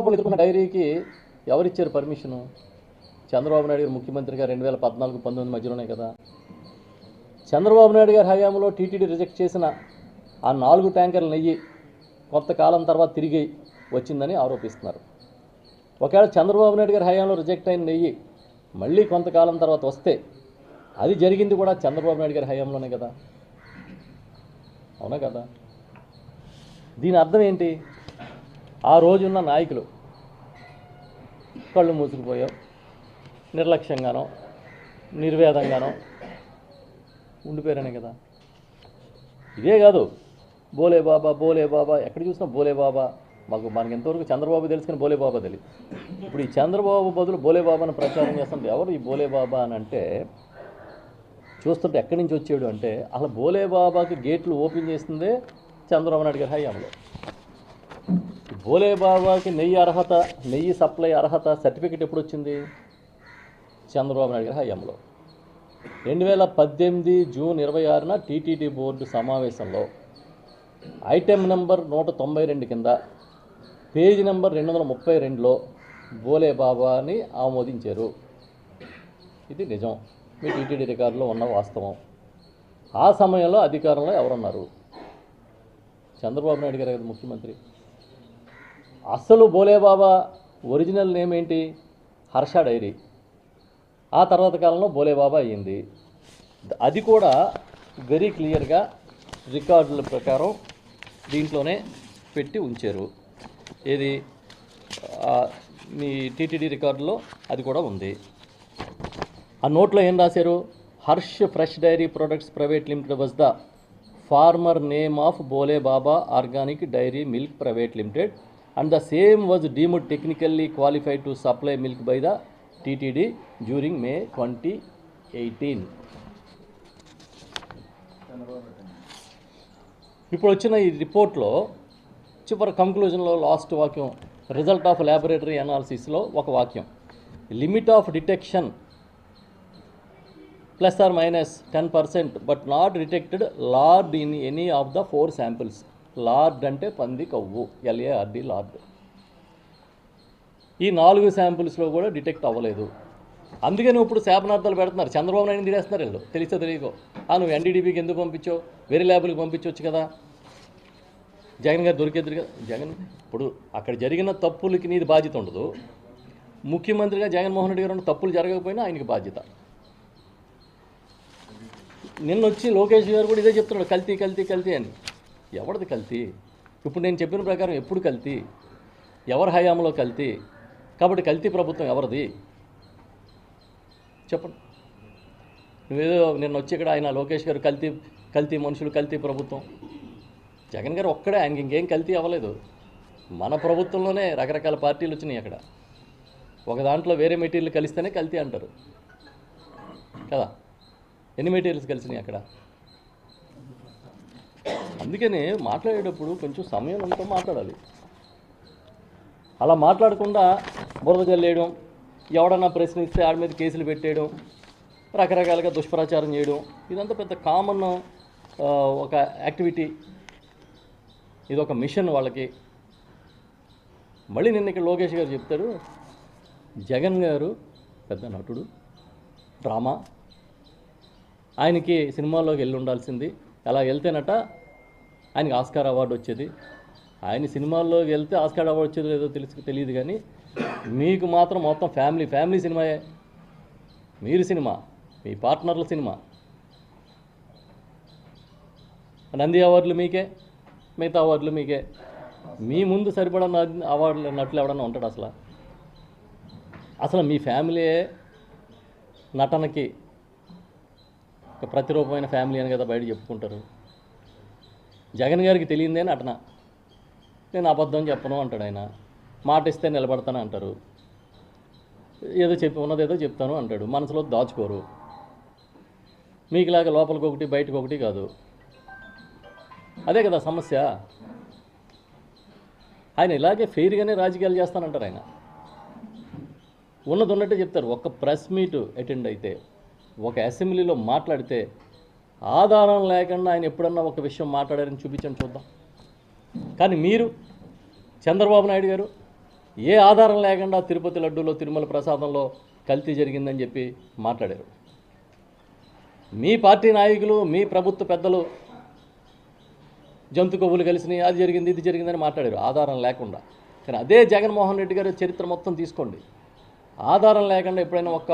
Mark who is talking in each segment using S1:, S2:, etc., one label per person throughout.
S1: ఆరోపణలు ఎదుర్కొన్న డైరీకి ఎవరిచ్చారు పర్మిషను? చంద్రబాబు నాయుడు గారు ముఖ్యమంత్రిగా రెండు వేల పద్నాలుగు పంతొమ్మిది మధ్యలోనే కదా. చంద్రబాబు నాయుడు గారి హయాంలో టీటీడీ రిజెక్ట్ చేసిన ఆ నాలుగు ట్యాంకర్ల నెయ్యి కొంతకాలం తర్వాత తిరిగి వచ్చిందని ఆరోపిస్తున్నారు. ఒకవేళ చంద్రబాబు నాయుడు గారి హయాంలో రిజెక్ట్ అయిన నెయ్యి మళ్ళీ కొంతకాలం తర్వాత వస్తే అది జరిగింది కూడా చంద్రబాబు నాయుడు గారి హయాంలోనే కదా. అవునా కదా? దీని అర్థం ఏంటి? ఆ రోజున్న నాయకులు కళ్ళు మూసుకుపోయాం. నిర్లక్ష్యంగానో నిర్వేదంగానో ఉండిపోయారనే కదా. ఇదే కాదు బోలే బాబా బోలే బాబా ఎక్కడ చూసినా బోలే బాబా. మాకు మనకి ఎంతవరకు చంద్రబాబు తెలుసుకుని బోలే బాబా తెలియదు. ఇప్పుడు ఈ చంద్రబాబు బదులు బోలే బాబాను ప్రచారం చేస్తుంది ఎవరు ఈ బోలే బాబా అని అంటే చూస్తుంటే ఎక్కడి నుంచి వచ్చాడు అంటే అసలు బోలే బాబాకి గేట్లు ఓపెన్ చేసిందే చంద్రబాబు నాయుడు గారి హయాంలో. భోలే బాబాకి నెయ్యి అర్హత నెయ్యి సప్లై అర్హత సర్టిఫికెట్ ఎప్పుడు వచ్చింది చంద్రబాబు నాయుడు గారి హయాంలో. రెండు వేల పద్దెనిమిది జూన్ ఇరవై ఆరున టీటీడీ బోర్డు సమావేశంలో ఐటెం నెంబర్ నూట తొంభై రెండు కింద పేజీ నెంబర్ రెండు వందల ముప్పై రెండులో బోలే బాబాని ఆమోదించారు. ఇది నిజం. మీ టీటీడీ రికార్డులో ఉన్న వాస్తవం. ఆ సమయంలో అధికారంలో ఎవరున్నారు? చంద్రబాబు నాయుడు గారు కదా ముఖ్యమంత్రి. అసలు బోలేబాబా ఒరిజినల్ నేమ్ ఏంటి? హర్ష డైరీ. ఆ తర్వాత కాలంలో బోలేబాబా అయ్యింది. అది కూడా వెరీ క్లియర్గా రికార్డుల ప్రకారం దీంట్లోనే పెట్టి ఉంచారు. ఏది? మీ టీటీడీ రికార్డులో అది కూడా ఉంది. ఆ నోట్లో ఏం రాశారు? Harsh fresh dairy products private limited was the former name of Bhole Baba organic dairy milk private limited. And the same was deemed technically qualified to supply milk by the TTD during May twenty eighteen ఇప్పుడు వచ్చిన ఈ రిపోర్ట్లో చివరి కంక్లూజన్లో last వాక్యం result of laboratory అనాలిసిస్లో ఒక వాక్యం. Limit of detection plus or minus ten percent but not detected lard in any of the four samples lard అంటే పంది కవ్వు ఎల్ఏఆర్డి లార్డ్. ఈ నాలుగు శాంపిల్స్లో కూడా డిటెక్ట్ అవ్వలేదు. అందుకని ఇప్పుడు శాపనార్థాలు పెడుతున్నారు. చంద్రబాబు నాయుడు తీరేస్తున్నారు వీళ్ళు? తెలిసో తెలియకో. ఆ నువ్వు ఎన్డీడీపీకి ఎందుకు పంపించావు? వేరే ల్యాబ్లకు పంపించవచ్చు కదా. జగన్ గారు దొరికేద్దరు కదా. జగన్ ఇప్పుడు అక్కడ జరిగిన తప్పులకి నీది బాధ్యత ఉండదు. ముఖ్యమంత్రిగా జగన్మోహన్ రెడ్డి గారు ఉన్న తప్పులు జరగకపోయినా ఆయనకి బాధ్యత. నిన్న వచ్చి లోకేష్ గారు కూడా ఇదే చెప్తున్నాడు కల్తీ కల్తీ కల్తీ అని. ఎవరిది కల్తీ? ఇప్పుడు నేను చెప్పిన ప్రకారం ఎప్పుడు కల్తీ? ఎవరి హయాంలో కల్తీ? కాబట్టి కల్తీ ప్రభుత్వం ఎవరిది? చెప్పండి. నువ్వేదో నిన్న వచ్చి ఇక్కడ ఆయన లోకేష్ గారు కల్తీ కల్తీ మనుషులు కల్తీ ప్రభుత్వం. జగన్ గారు ఒక్కడే ఆయనకి ఇంకేం కల్తీ అవ్వలేదు. మన ప్రభుత్వంలోనే రకరకాల పార్టీలు వచ్చినాయి అక్కడ. ఒక దాంట్లో వేరే మెటీరియల్ కలిస్తేనే కల్తీ అంటారు. కదా? ఎన్ని మెటీరియల్స్ కలిసినాయి అక్కడ? అందుకనే మాట్లాడేటప్పుడు కొంచెం సమయం అంతా మాట్లాడాలి. అలా మాట్లాడకుండా బురద జల్లేయడం ఎవడన్నా ప్రశ్నిస్తే ఆడి మీద కేసులు పెట్టేయడం రకరకాలుగా దుష్ప్రచారం చేయడం ఇదంతా పెద్ద కామన్ ఒక యాక్టివిటీ ఇది ఒక మిషన్ వాళ్ళకి. మళ్ళీ నిన్న ఇక్కడ లోకేష్ గారు చెప్తాడు జగన్ గారు పెద్ద నటుడు డ్రామా. ఆయనకి సినిమాల్లోకి వెళ్ళి ఉండాల్సింది. అలా వెళ్తేనట ఆయనకి ఆస్కార్ అవార్డు వచ్చేది. ఆయన సినిమాల్లోకి వెళ్తే ఆస్కార్ అవార్డు వచ్చేది లేదో తెలుసు తెలియదు కానీ మీకు మాత్రం మొత్తం ఫ్యామిలీ ఫ్యామిలీ సినిమాయే. మీరు సినిమా మీ పార్ట్నర్ల సినిమా. నంది అవార్డులు మీకే మిగతా అవార్డులు మీకే. మీ ముందు సరిపడా అవార్డులు నటులు ఎవడన్నా ఉంటాడు అసలు? అసలు మీ ఫ్యామిలీయే నటనకి ఒక ప్రతిరూపమైన ఫ్యామిలీ అని కదా బయట చెప్పుకుంటారు. జగన్ గారికి తెలియదే నటన నేను అబద్ధం చెప్పను అంటాడు ఆయన. మాట ఇస్తే నిలబడతాను అంటారు. ఏదో చెప్పి ఉన్నది ఏదో చెప్తాను అంటాడు. మనసులో దాచుకోరు. మీకులాగా లోపలికి ఒకటి బయటకు ఒకటి కాదు. అదే కదా సమస్య. ఆయన ఇలాగే ఫెయిర్గానే రాజకీయాలు చేస్తానంటారు ఆయన. ఉన్నది ఉన్నట్టే చెప్తారు. ఒక ప్రెస్ మీట్ అటెండ్ అయితే ఒక అసెంబ్లీలో మాట్లాడితే ఆధారం లేకుండా ఆయన ఎప్పుడన్నా ఒక విషయం మాట్లాడారని చూపించండి చూద్దాం. కానీ మీరు చంద్రబాబు నాయుడు గారు ఏ ఆధారం లేకుండా తిరుపతి లడ్డూలో తిరుమల ప్రసాదంలో కల్తీ జరిగిందని చెప్పి మాట్లాడారు. మీ పార్టీ నాయకులు మీ ప్రభుత్వ పెద్దలు జంతు కొవ్వులు కలిసినాయి అది జరిగింది ఇది జరిగిందని మాట్లాడారు. ఆధారం లేకుండా. కానీ అదే జగన్మోహన్ రెడ్డి గారు చరిత్ర మొత్తం తీసుకోండి. ఆధారం లేకుండా ఎప్పుడైనా ఒక్క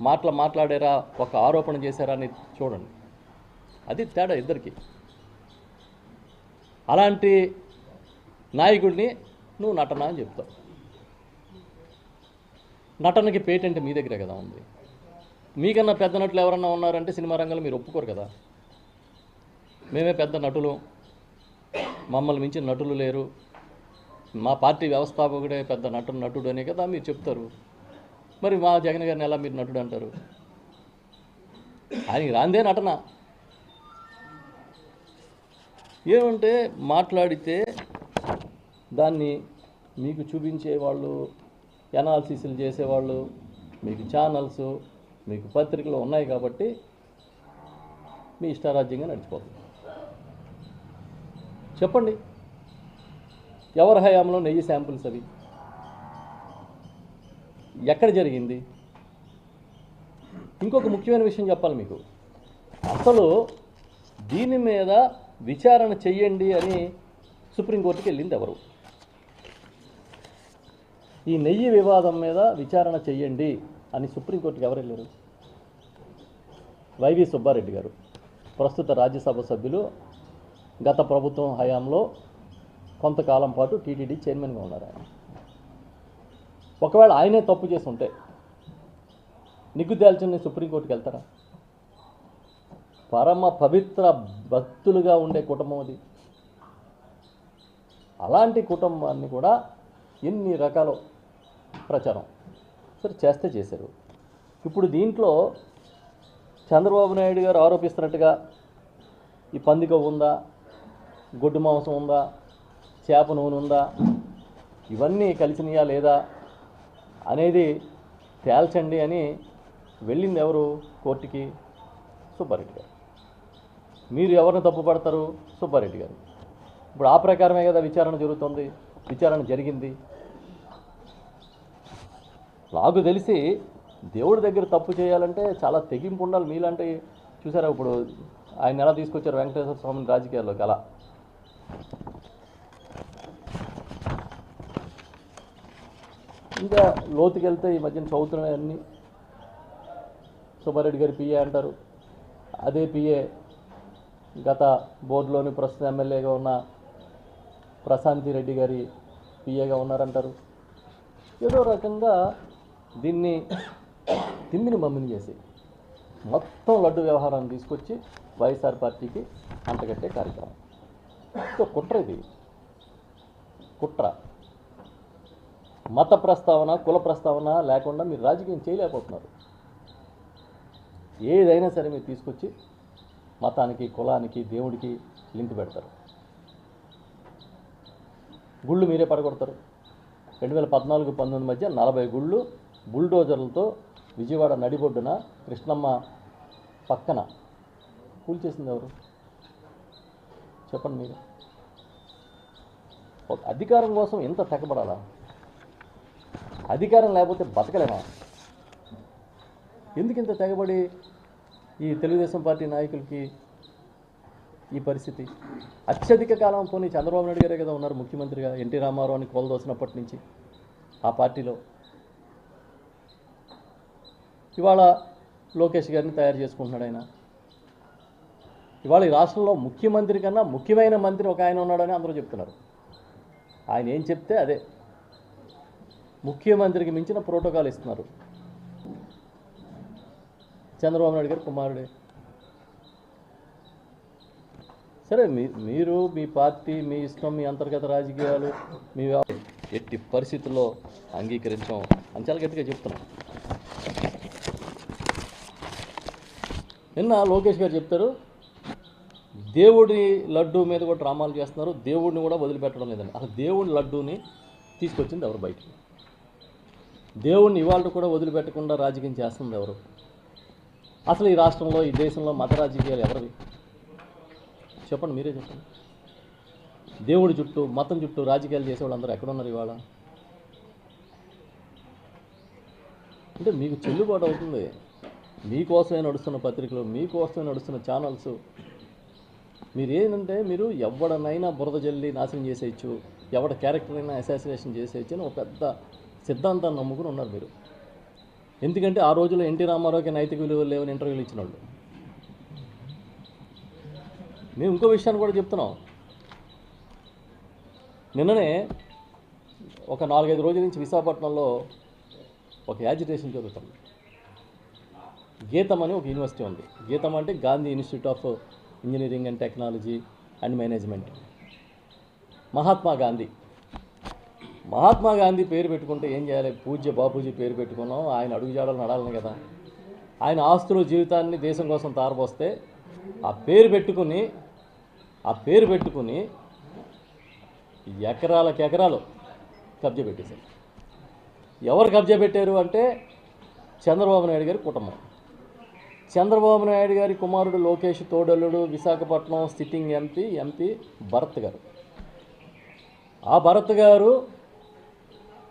S1: మాటలు మాట్లాడారా ఒక ఆరోపణ చేశారా అని చూడండి. అది తేడా ఇద్దరికి. అలాంటి నాయకుడిని నువ్వు నటన అని చెప్తావు. నటనకి పేటెంట్ మీ దగ్గరే కదా ఉంది. మీకన్నా పెద్ద నటులు ఎవరన్నా ఉన్నారంటే సినిమా రంగంలో మీరు ఒప్పుకోరు కదా. మేమే పెద్ద నటులు. మమ్మల్ని మించిన నటులు లేరు. మా పార్టీ వ్యవస్థాపకుడే పెద్ద నటుడు నటుడు అనే కదా మీరు చెప్తారు. మరి మా జగన్ గారిని ఎలా మీరు నటుడు అంటారు? ఆయనకి రాందే నటన. ఏమంటే మాట్లాడితే దాన్ని మీకు చూపించే వాళ్ళు ఎనాలిసిస్లు చేసేవాళ్ళు మీకు ఛానల్స్ మీకు పత్రికలు ఉన్నాయి కాబట్టి మీ ఇష్టారాజ్యంగా నడిచిపోతుంది. చెప్పండి ఎవరి హయాంలో నెయ్యి శాంపుల్స్ అవి? ఎక్కడ జరిగింది? ఇంకొక ముఖ్యమైన విషయం చెప్పాలి మీకు. అసలు దీని మీద విచారణ చెయ్యండి అని సుప్రీంకోర్టుకి వెళ్ళింది ఎవరు? ఈ నెయ్యి వివాదం మీద విచారణ చెయ్యండి అని సుప్రీంకోర్టుకి ఎవరు వెళ్ళారు? వైవి సుబ్బారెడ్డి గారు. ప్రస్తుత రాజ్యసభ సభ్యులు గత ప్రభుత్వం హయాంలో కొంతకాలం పాటు టీటీడీ చైర్మన్గా ఉన్నారు ఆయన. ఒకవేళ ఆయనే తప్పు చేసి ఉంటే నిగ్గు తేల్చుని సుప్రీంకోర్టుకి వెళ్తారా? పరమ పవిత్ర భక్తులుగా ఉండే కుటుంబం అది. అలాంటి కుటుంబాన్ని కూడా ఎన్ని రకాల ప్రచారం సరే చేస్తే చేశారు. ఇప్పుడు దీంట్లో చంద్రబాబు నాయుడు గారు ఆరోపిస్తున్నట్టుగా ఈ పందిక ఉందా గొడ్డు మాంసం ఉందా చేప నూనె ఉందా ఇవన్నీ కలిసినాయా లేదా అనేది తేల్చండి అని వెళ్ళింది ఎవరు? కోర్టుకి సుబ్బారెడ్డి గారు. మీరు ఎవరిని తప్పుపడతారు సుబ్బారెడ్డి గారు. ఇప్పుడు ఆ ప్రకారమే కదా విచారణ జరుగుతుంది. విచారణ జరిగింది. నాకు తెలిసి దేవుడి దగ్గర తప్పు చేయాలంటే చాలా తెగింపు ఉండాలి. మీలాంటి చూసారా ఇప్పుడు ఆయన ఎలా తీసుకొచ్చారు వెంకటేశ్వర స్వామిని రాజకీయాల్లోకి? అలా. ఇంకా లోతుకి వెళ్తే ఈ మధ్యన చదువుతున్నాయన్నీ సుబ్బారెడ్డి గారి పిఏ అంటారు. అదే పిఏ. గత బోర్డులోని ప్రస్తుత ఎమ్మెల్యేగా ఉన్న ప్రశాంతి రెడ్డి గారి పిఏగా ఉన్నారంటారు. ఏదో రకంగా దీన్ని తిమ్మిని మమ్మిని చేసి మొత్తం లడ్డు వ్యవహారాన్ని తీసుకొచ్చి వైఎస్ఆర్ పార్టీకి అంటగట్టే కార్యక్రమం. సో కుట్ర ఇది. కుట్ర. మత ప్రస్తావన కుల ప్రస్తావన లేకుండా మీరు రాజకీయం చేయలేకపోతున్నారు. ఏదైనా సరే మీరు తీసుకొచ్చి మతానికి కులానికి దేవుడికి లింక్ పెడతారు. గుళ్ళు మీరే పడగొడతారు. రెండు వేల పద్నాలుగు పంతొమ్మిది మధ్య నలభై గుళ్ళు బుల్డోజర్లతో విజయవాడ నడిబొడ్డున కృష్ణమ్మ పక్కన. కూల్చేసింది ఎవరు? చెప్పండి మీరు. ఒక అధికారం కోసం ఎంత తెగబడాలా? అధికారం లేకపోతే బతకలేమా? ఎందుకు ఇంత తెగబడి ఈ తెలుగుదేశం పార్టీ నాయకులకి ఈ పరిస్థితి. అత్యధిక కాలం పోనీ చంద్రబాబు నాయుడు గారే కదా ఉన్నారు ముఖ్యమంత్రిగా ఎన్టీ రామారావు అని కోలదోసినప్పటి నుంచి ఆ పార్టీలో. ఇవాళ లోకేష్ గారిని తయారు చేసుకుంటున్నాడు ఆయన. ఇవాళ ఈ రాష్ట్రంలో ముఖ్యమంత్రి కన్నా ముఖ్యమైన మంత్రి ఒక ఆయన ఉన్నాడని అందరూ చెప్తున్నారు. ఆయన ఏం చెప్తే అదే. ముఖ్యమంత్రికి మించిన ప్రోటోకాల్ ఇస్తున్నారు. చంద్రబాబు నాయుడు గారు కుమారుడే. సరే మీ మీరు మీ పార్టీ మీ ఇష్టం మీ అంతర్గత రాజకీయాలు మీ ఎట్టి పరిస్థితుల్లో అంగీకరించాం అని చాలా గట్టిగా చెప్తున్నాం. నిన్న లోకేష్ గారు చెప్తారు దేవుడి లడ్డు మీద కూడా డ్రామాలు చేస్తున్నారు దేవుడిని కూడా వదిలిపెట్టడం లేదండి అసలు దేవుడి లడ్డూని తీసుకొచ్చింది ఎవరు బయటికి? దేవుడిని ఇవాళ కూడా వదిలిపెట్టకుండా రాజకీయం చేస్తుంది ఎవరు? అసలు ఈ రాష్ట్రంలో ఈ దేశంలో మత రాజకీయాలు ఎవరివి? చెప్పండి మీరే చెప్పండి. దేవుడి చుట్టూ మతం చుట్టూ రాజకీయాలు చేసేవాళ్ళు అందరూ ఎక్కడున్నారు ఇవాళ? అంటే మీకు చెల్లుబాటు అవుతుంది. మీకోసమే నడుస్తున్న పత్రికలు మీకోసమే నడుస్తున్న ఛానల్స్ మీరేంటంటే మీరు ఎవడనైనా బురద జల్లి నాశనం చేసేయచ్చు ఎవడ క్యారెక్టర్ అయినా అసాసినేషన్ చేసేయచ్చు అని ఒక పెద్ద సిద్ధాంతాన్ని నమ్ముకుని ఉన్నారు మీరు. ఎందుకంటే ఆ రోజుల్లో ఎన్టీ రామారావుకి నైతిక విలువలు లేవని ఇంటర్వ్యూలు ఇచ్చిన వాళ్ళు మేము ఇంకో విషయాన్ని కూడా చెప్తున్నాం. నిన్ననే ఒక నాలుగైదు రోజుల నుంచి విశాఖపట్నంలో ఒక యాజిటేషన్ జరుగుతుంది. గీతం అని ఒక యూనివర్సిటీ ఉంది. గీతం అంటే Gandhi institute of engineering and technology and management. Mahatma Gandhi. Mahatma Gandhi పేరు పెట్టుకుంటే ఏం చేయాలి? పూజ్య బాపూజీ పేరు పెట్టుకున్నాం. ఆయన అడుగుజాడలు నడాలని కదా. ఆయన ఆస్తులు జీవితాన్ని దేశం కోసం తారపోస్తే ఆ పేరు పెట్టుకుని ఆ పేరు పెట్టుకుని ఎకరాలకు ఎకరాలు కబ్జా పెట్టేశారు. ఎవరు కబ్జా పెట్టారు అంటే చంద్రబాబు నాయుడు గారి కుటుంబం. చంద్రబాబు నాయుడు గారి కుమారుడు Lokesh తోడల్లుడు Visakhapatnam sitting MP MP Bharat గారు. ఆ భరత్ గారు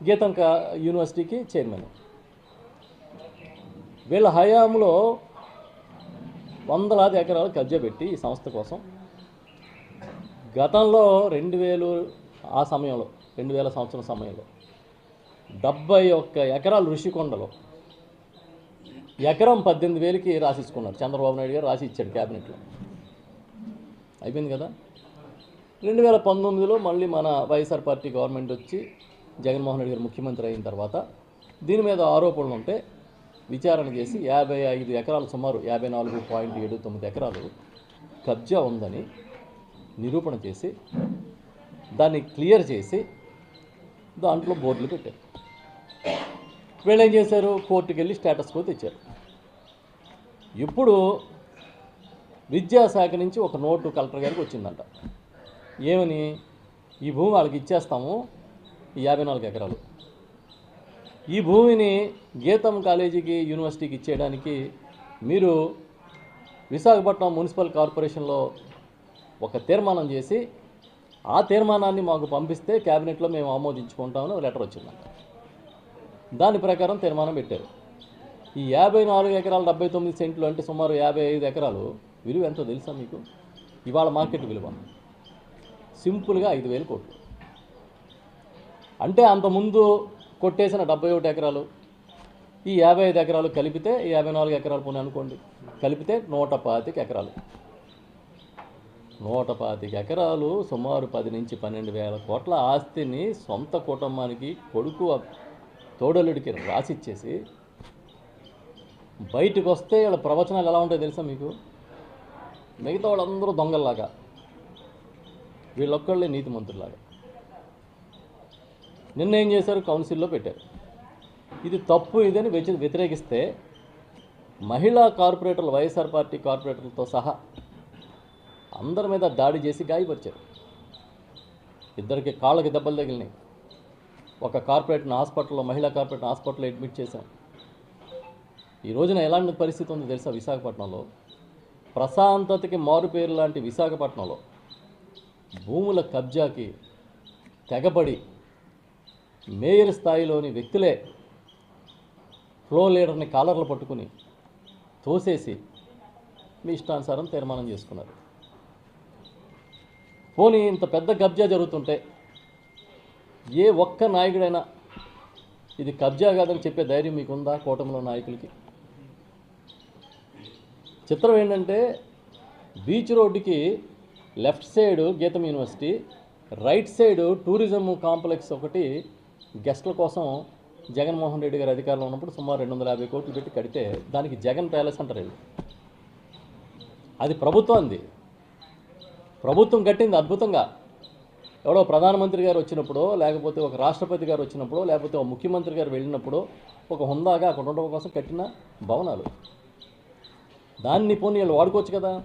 S1: గీతం యూనివర్సిటీకి చైర్మన్. వీళ్ళ హయాంలో వందలాది ఎకరాలు కబ్జా పెట్టి ఈ సంస్థ కోసం గతంలో రెండు వేలు ఆ సమయంలో రెండు వేల సంవత్సరం సమయంలో డెబ్బై ఒక్క ఎకరాలు ఋషికొండలో ఎకరం పద్దెనిమిది వేలకి రాసిచ్చుకున్నారు. చంద్రబాబు నాయుడు గారు రాసి ఇచ్చాడు క్యాబినెట్లో. అయిపోయింది కదా? రెండు వేల పంతొమ్మిదిలో మళ్ళీ మన వైఎస్ఆర్ పార్టీ గవర్నమెంట్ వచ్చి జగన్మోహన్ రెడ్డి గారు ముఖ్యమంత్రి అయిన తర్వాత దీని మీద ఆరోపణలు ఉంటే విచారణ చేసి యాభై ఐదు ఎకరాలు సుమారు యాభై నాలుగు పాయింట్ ఏడు తొమ్మిది ఎకరాలు కబ్జా ఉందని నిరూపణ చేసి దాన్ని క్లియర్ చేసి దాంట్లో బోర్డులు పెట్టారు. వీళ్ళు ఏం చేశారు? కోర్టుకి వెళ్ళి స్టేటస్ కో తెచ్చారు. ఇప్పుడు విద్యాశాఖ నుంచి ఒక నోటు కలెక్టర్ గారికి వచ్చిందంట. ఏమని? ఈ భూమి వాళ్ళకి ఇచ్చేస్తాము యాభై నాలుగు ఎకరాలు. ఈ భూమిని గీతం కాలేజీకి యూనివర్సిటీకి ఇచ్చేయడానికి మీరు విశాఖపట్నం మున్సిపల్ కార్పొరేషన్లో ఒక తీర్మానం చేసి ఆ తీర్మానాన్ని మాకు పంపిస్తే క్యాబినెట్లో మేము ఆమోదించుకుంటామని లెటర్ వచ్చిందంట. దాని ప్రకారం తీర్మానం పెట్టారు. ఈ యాభై నాలుగు ఎకరాలు డెబ్బై తొమ్మిది సెంట్లు అంటే సుమారు యాభై ఐదు ఎకరాలు. విలువ ఎంతో తెలుసా మీకు? ఇవాళ మార్కెట్ విలువ. సింపుల్గా ఐదు వేలు కోట్లు. అంటే అంతకుముందు కొట్టేసిన డెబ్బై ఒకటి ఎకరాలు ఈ యాభై ఐదు ఎకరాలు కలిపితే యాభై నాలుగు ఎకరాలు పోనీ అనుకోండి. కలిపితే నూట పాతిక ఎకరాలు. నూట పాతిక ఎకరాలు సుమారు పది నుంచి పన్నెండు వేల కోట్ల ఆస్తిని సొంత కుటుంబానికి కొడుకు తోడలుడికి రాసిచ్చేసి బయటకు వస్తే వీళ్ళ ప్రవచనాలు ఎలా ఉంటాయో తెలుసా మీకు? మిగతా వాళ్ళందరూ దొంగల్లాగా. వీళ్ళొక్కళ్ళే నీతిమంతుల్లాగా. నిన్న ఏం చేశారు? కౌన్సిల్లో పెట్టారు. ఇది తప్పు ఇదని వ్యతి వ్యతిరేకిస్తే మహిళా కార్పొరేటర్లు వైఎస్ఆర్ పార్టీ కార్పొరేటర్లతో సహా అందరి మీద దాడి చేసి గాయపరిచారు. ఇద్దరికి కాళ్ళకి దెబ్బలు తగిలినాయి. ఒక కార్పొరేట్ని హాస్పిటల్లో మహిళా కార్పొరేట్ హాస్పిటల్లో అడ్మిట్ చేశాం. ఈ రోజున ఎలాంటి పరిస్థితి ఉందో తెలుసా విశాఖపట్నంలో? ప్రశాంతతకి మారుపేరు లాంటి విశాఖపట్నంలో భూముల కబ్జాకి తెగబడి మేయర్ స్థాయిలోని వ్యక్తులే ఫ్లో లీడర్ని కాలర్లు పట్టుకుని తోసేసి మీ ఇష్టానుసారం తీర్మానం చేసుకున్నారు. పోనీ ఇంత పెద్ద కబ్జా జరుగుతుంటే ఏ ఒక్క నాయకుడైనా ఇది కబ్జా కాదని చెప్పే ధైర్యం మీకుందా కూటమిలో నాయకులకి? చిత్రం ఏంటంటే బీచ్ రోడ్డుకి left side GITAM university right side tourism complex ఒకటి గెస్ట్ల కోసం జగన్మోహన్ రెడ్డి గారు అధికారంలో ఉన్నప్పుడు సుమారు రెండు వందల యాభై కోట్లు పెట్టి కడితే దానికి జగన్ ప్యాలెస్ అంటారు వీళ్ళు. అది ప్రభుత్వంది ప్రభుత్వం కట్టింది అద్భుతంగా. ఎవడో ప్రధానమంత్రి గారు వచ్చినప్పుడో లేకపోతే ఒక రాష్ట్రపతి గారు వచ్చినప్పుడు లేకపోతే ఒక ముఖ్యమంత్రి గారు వెళ్ళినప్పుడు ఒక హుందాగా అక్కడ ఉండడం కోసం కట్టిన భవనాలు. దాన్ని పోనీ వీళ్ళు వాడుకోవచ్చు కదా?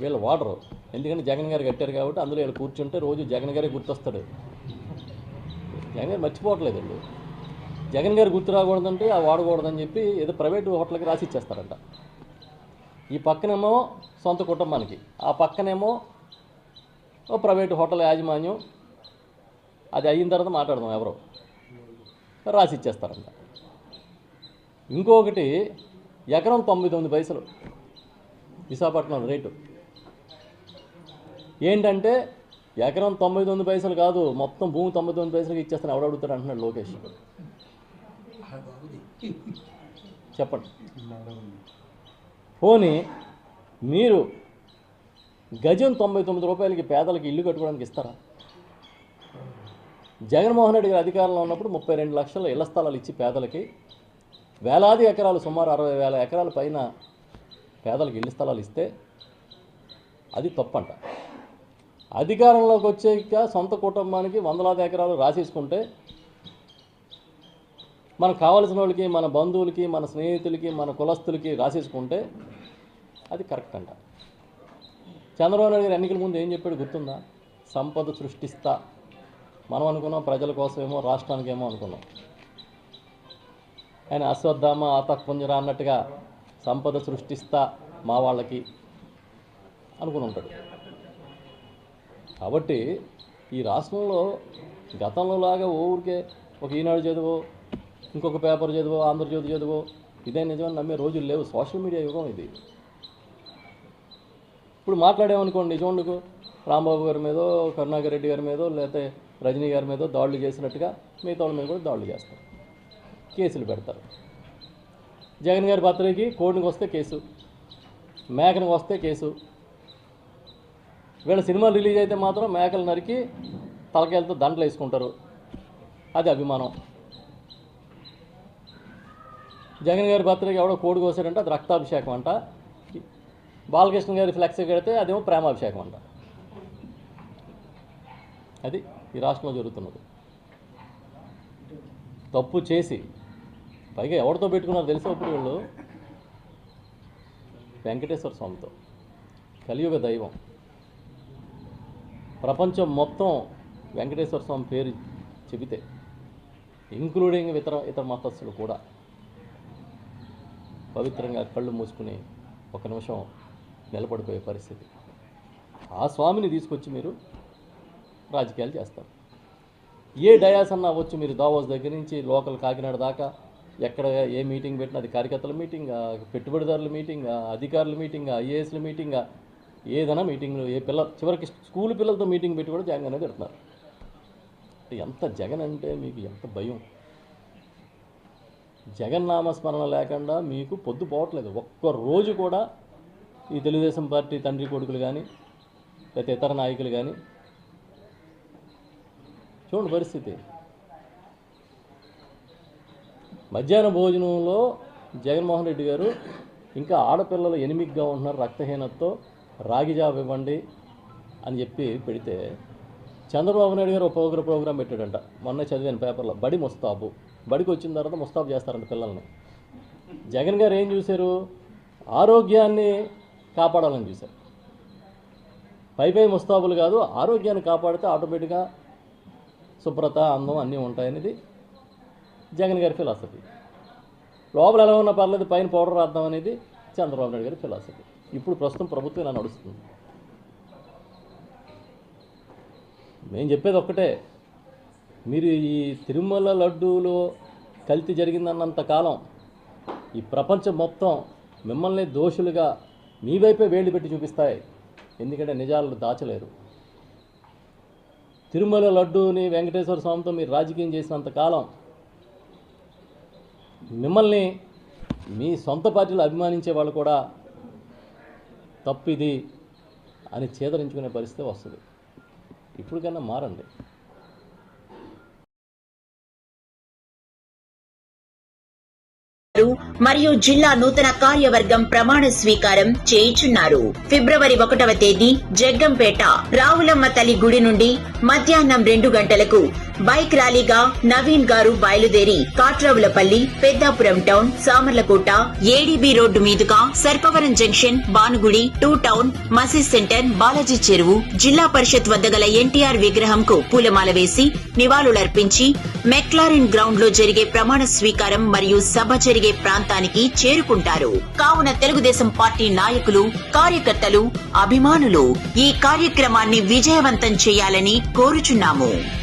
S1: వీళ్ళు వాడరు. ఎందుకంటే జగన్ గారు కట్టారు కాబట్టి అందులో వీళ్ళు కూర్చుంటే రోజు జగన్ గారే గుర్తొస్తాడు. జగన్ గారు మర్చిపోవట్లేదు జగన్ గారు గుర్తు రాకూడదంటే ఆ వాడకూడదని చెప్పి ఏదో ప్రైవేట్ హోటల్కి రాసి ఇచ్చేస్తారంట. ఈ పక్కనేమో సొంత కుటుంబానికి ఆ పక్కనేమో ఓ ప్రైవేట్ హోటల్ యాజమాన్యం. అది అయిన తర్వాత మాట్లాడదాం ఎవరో. రాసి ఇచ్చేస్తారంట. ఇంకొకటి ఎకరం తొంభై తొమ్మిది పైసలు. విశాఖపట్నం రేటు. ఏంటంటే ఎకరం తొంభై తొమ్మిది పైసలు కాదు మొత్తం భూమి తొంభై తొమ్మిది పైసలకి ఇచ్చేస్తాను ఎవడు అడుగుతాడు అంటున్నాడు లోకేష్. చెప్పండి. పోనీ మీరు గజం తొంభై తొమ్మిది రూపాయలకి పేదలకి ఇల్లు కట్టుకోవడానికి ఇస్తారా? జగన్మోహన్ రెడ్డి గారు అధికారంలో ఉన్నప్పుడు ముప్పై రెండు లక్షల ఇళ్ళ స్థలాలు ఇచ్చి పేదలకి వేలాది ఎకరాలు సుమారు అరవై వేల ఎకరాల పైన పేదలకు ఇళ్ళ స్థలాలు ఇస్తే అది తప్పంట. అధికారంలోకి వచ్చాక సొంత కుటుంబానికి వందలాది ఎకరాలు రాసేసుకుంటే మనకు కావాల్సిన వాళ్ళకి మన బంధువులకి మన స్నేహితులకి మన కులస్తులకి రాసేసుకుంటే అది కరెక్ట్ అంట. చంద్రబాబు నాయుడు గారు ఎన్నికల ముందు ఏం చెప్పాడు గుర్తుందా? సంపద సృష్టిస్తా. మనం అనుకున్నాం ప్రజల కోసమేమో రాష్ట్రానికేమో అనుకున్నాం. ఆయన అశ్వత్థామ ఆతపుంజర అన్నట్టుగా సంపద సృష్టిస్తా మా వాళ్ళకి అనుకుని ఉంటాడు. కాబట్టి ఈ రాష్ట్రంలో గతంలో లాగా ఊరికే ఒక ఈనాడు చదువు ఇంకొక పేపర్ చదువు ఆంధ్రజ్యోతి చదువు ఇదే నిజమని నమ్మే రోజులు లేవు. సోషల్ మీడియా యుగం ఇది. ఇప్పుడు మాట్లాడామనుకోండి చూడండికు రాంబాబు గారి మీదో కరుణాకర్ రెడ్డి గారి మీదో లేకపోతే రజనీ గారి మీదో దాడులు చేసినట్టుగా మిగతా వాళ్ళ మీద కూడా దాడులు చేస్తారు. కేసులు పెడతారు. జగన్ గారి బర్త్డేకి కోడికి వస్తే కేసు మేకనికి వస్తే కేసు వీళ్ళ సినిమా రిలీజ్ అయితే మాత్రం మేకలు నరికి తలకాయలతో దండలు వేసుకుంటారు. అది అభిమానం. జగన్ గారి భర్తకి ఎవడో కోడి కోసాడంటే అది రక్తాభిషేకం అంట. బాలకృష్ణ గారి ఫ్లెక్స్ కడితే అదేమో ప్రేమాభిషేకం అంట. అది ఈ రాష్ట్రంలో జరుగుతున్నది. తప్పు చేసి పైగా ఎవరితో పెట్టుకున్నారు తెలిసే ఇప్పుడు వీళ్ళు? వెంకటేశ్వర స్వామితో. కలియుగ దైవం. ప్రపంచం మొత్తం వెంకటేశ్వర స్వామి పేరు చెబితే ఇంక్లూడింగ్ ఇతర ఇతర మతస్థులు కూడా పవిత్రంగా కళ్ళు మూసుకుని ఒక నిమిషం నిలబడిపోయే పరిస్థితి. ఆ స్వామిని తీసుకొచ్చి మీరు రాజకీయాలు చేస్తారు. ఏ డయాస్ అన్నా వచ్చి మీరు దావోస్ దగ్గర నుంచి లోకల్ కాకినాడ దాకా ఎక్కడ ఏ మీటింగ్ పెట్టినా అది కార్యకర్తల మీటింగా పెట్టుబడిదారుల మీటింగా అధికారుల మీటింగా ఐఏఎస్ల మీటింగా ఏదైనా మీటింగ్లు ఏ పిల్ల చివరికి స్కూల్ పిల్లలతో మీటింగ్ పెట్టి కూడా జగన్ అనేది పెడుతున్నారు ఎంత జగన్ అంటే మీకు ఎంత భయం? జగన్ నామస్మరణ లేకుండా మీకు పొద్దు పోవట్లేదు. ఒక్క రోజు కూడా ఈ తెలుగుదేశం పార్టీ తండ్రి కొడుకులు కానీ లేకపోతే ఇతర నాయకులు కానీ చూడండి పరిస్థితి. మధ్యాహ్న భోజనంలో జగన్మోహన్ రెడ్డి గారు ఇంకా ఆడపిల్లలు ఎనిమిదిగా ఉంటున్నారు రక్తహీనతతో. రాగి జాబ్ ఇవ్వండి అని చెప్పి పెడితే చంద్రబాబు నాయుడు గారు ఒక ప్రోగ్రాం ప్రోగ్రాం పెట్టాడంట. మొన్న చదివాను పేపర్లో. బడి ముస్తాబు. బడికి వచ్చిన తర్వాత ముస్తాబు చేస్తారంట పిల్లల్ని. జగన్ గారు ఏం చూశారు? ఆరోగ్యాన్ని కాపాడాలని చూశారు. పై పై ముస్తాబులు కాదు ఆరోగ్యాన్ని కాపాడితే ఆటోమేటిక్గా శుభ్రత అందం అన్నీ ఉంటాయనేది జగన్ గారి ఫిలాసఫీ. లోపల ఎలా ఉన్నా పర్లేదు పైన పౌడర్ రాద్దాం అనేది చంద్రబాబు నాయుడు గారి ఫిలాసఫీ. ఇప్పుడు ప్రస్తుతం ప్రభుత్వం ఇలా నడుస్తుంది. నేను చెప్పేది ఒక్కటే. మీరు ఈ తిరుమల లడ్డూలో కల్తీ జరిగిందన్నంత కాలం ఈ ప్రపంచం మొత్తం మిమ్మల్ని దోషులుగా మీ వైపే వేళ్ళు పెట్టి చూపిస్తాయి. ఎందుకంటే నిజాలు దాచలేరు. తిరుమల లడ్డూని వెంకటేశ్వర స్వామితో మీరు రాజకీయం చేసినంత కాలం మిమ్మల్ని మీ సొంత పార్టీలు అభిమానించే వాళ్ళు కూడా తప్పిది అని చేదరించుకునే పరిస్థితి వస్తుంది. ఇప్పటికైనా మారండి.
S2: మరియు జిల్లా నూతన కార్యవర్గం ప్రమాణ స్వీకారం చేయించున్నారు. ఫిబ్రవరి ఒకటవ తేదీ జగ్గంపేట రావులమ్మ తల్లి గుడి నుండి మధ్యాహ్నం రెండు గంటలకు బైక్ ర్యాలీగా నవీన్ గారు బయలుదేరి Katravulapalli Peddapuram town Samarlakota ADB road మీదుగా Sarpavaram junction Banugudi two town మసీద్ సెంటర్ బాలాజీ చెరువు జిల్లా పరిషత్ వద్ద గల ఎన్టీఆర్ విగ్రహంకు పూలమాల వేసి నివాళులర్పించి మెక్లారిన్ గ్రౌండ్లో జరిగే ప్రమాణ స్వీకారం మరియు సభ జరిగే ప్రాంతం ప్రాంతానికి చేరుకుంటారు. కావున తెలుగుదేశం పార్టీ నాయకులు కార్యకర్తలు అభిమానులు ఈ కార్యక్రమాన్ని విజయవంతం చేయాలని కోరుచున్నాము.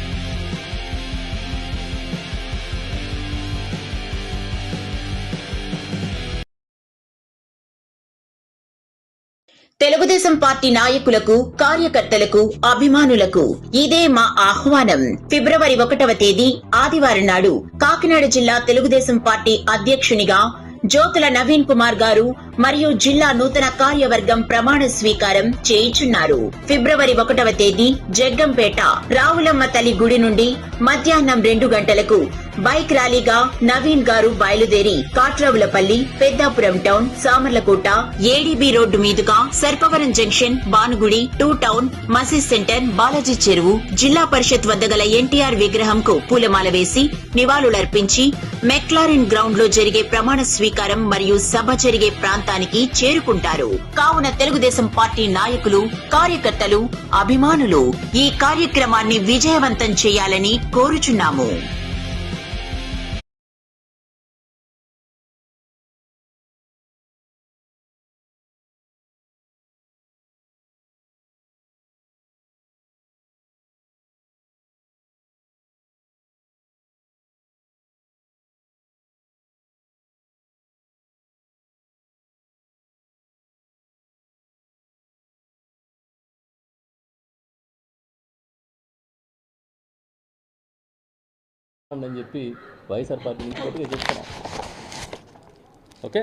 S2: తెలుగుదేశం పార్టీ నాయకులకు కార్యకర్తలకు అభిమానులకు ఇదే మా ఆహ్వానం. ఫిబ్రవరి ఒకటవ తేదీ ఆదివారం నాడు కాకినాడ జిల్లా తెలుగుదేశం పార్టీ అధ్యక్షునిగా జ్యోతుల నవీన్ కుమార్ గారు మరియు జిల్లా నూతన కార్యవర్గం ప్రమాణ స్వీకారం చేయించున్నారు. ఫిబ్రవరి ఒకటవ తేదీ జగ్గంపేట రావులమ్మ తల్లి గుడి నుండి మధ్యాహ్నం రెండు గంటలకు బైక్ ర్యాలీగా నవీన్ గారు బయలుదేరి Katravulapalli Peddapuram town Samarlakota ADB road మీదుగా Sarpavaram junction Banugudi two town మసీద్ సెంటర్ బాలాజీ చెరువు జిల్లా పరిషత్ వద్ద గల ఎన్టీఆర్ విగ్రహం కు పూలమాల వేసి నివాళులర్పించి మెక్లారిన్ గ్రౌండ్లో జరిగే ప్రమాణ స్వీకారం మరియు సభ జరిగే ప్రాంతం ప్రాంతానికి చేరుకుంటారు. కావున తెలుగుదేశం పార్టీ నాయకులు కార్యకర్తలు అభిమానులు ఈ కార్యక్రమాన్ని విజయవంతం చేయాలని కోరుచున్నాము.
S1: అని చెప్పి వైఎస్ఆర్ పార్టీ నుంచి గట్టిగా చెప్తున్నాం. ఓకే?